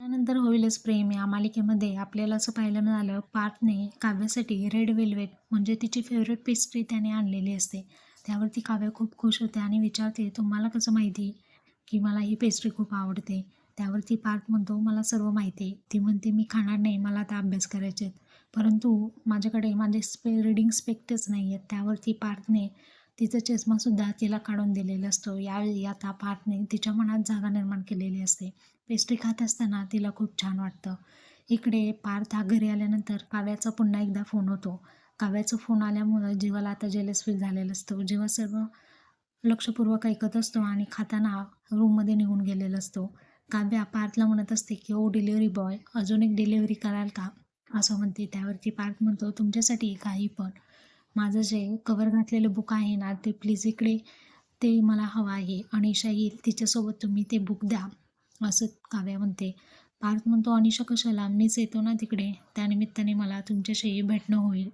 त्यानंतर होईलच प्रेम या मालिकेमध्ये. आपल्याला असं पाहायला मिळालं पार्थने काव्यासाठी रेड वेल्वेट म्हणजे तिची फेवरेट पेस्ट्री त्याने आणलेली असते. त्यावरती काव्य खूप खुश होते आणि विचारते तुम्हाला कसं माहिती की मला ही पेस्ट्री खूप आवडते? त्यावरती पार्थ म्हणतो मला सर्व माहिती आहे. ती म्हणते मी खाणार नाही मला आता अभ्यास करायचे आहेत परंतु माझ्याकडे माझे स्पे रिडिंग स्पेक्टच नाही आहेत त्यावरती पार्थने तिचा चष्मासुद्धा तिला काढून दिलेला असतो. यावेळी आता पार्थने तिच्या मनात जागा निर्माण केलेली असते. पेस्ट्री खात असताना तिला खूप छान वाटतं. इकडे पार्थ हा घरी आल्यानंतर काव्याचा पुन्हा एकदा फोन होतो. काव्याचा फोन आल्यामुळं जीवाला आता जेलस फील झालेला असतो. जेव्हा सर्व लक्षपूर्वक ऐकत असतो आणि खाताना रूममध्ये निघून गेलेला असतो. काव्या पार्थला म्हणत असते की ओ डिलिव्हरी बॉय अजून एक डिलिव्हरी कराल का? असं म्हणते. त्यावरती पार्थ म्हणतो तुमच्यासाठी काही पण. माझं जे कवर घातलेलं बुक आहे ना ते प्लीज इकडे ते मला हवं आहे. अनिशा येईल तिच्यासोबत तुम्ही ते बुक द्या. असं काव्या म्हणते. पार्थ म्हणतो अनिशा कशाला? मीच येतो ना तिकडे. त्यानिमित्ताने मला तुमच्याशी भेटणं होईल.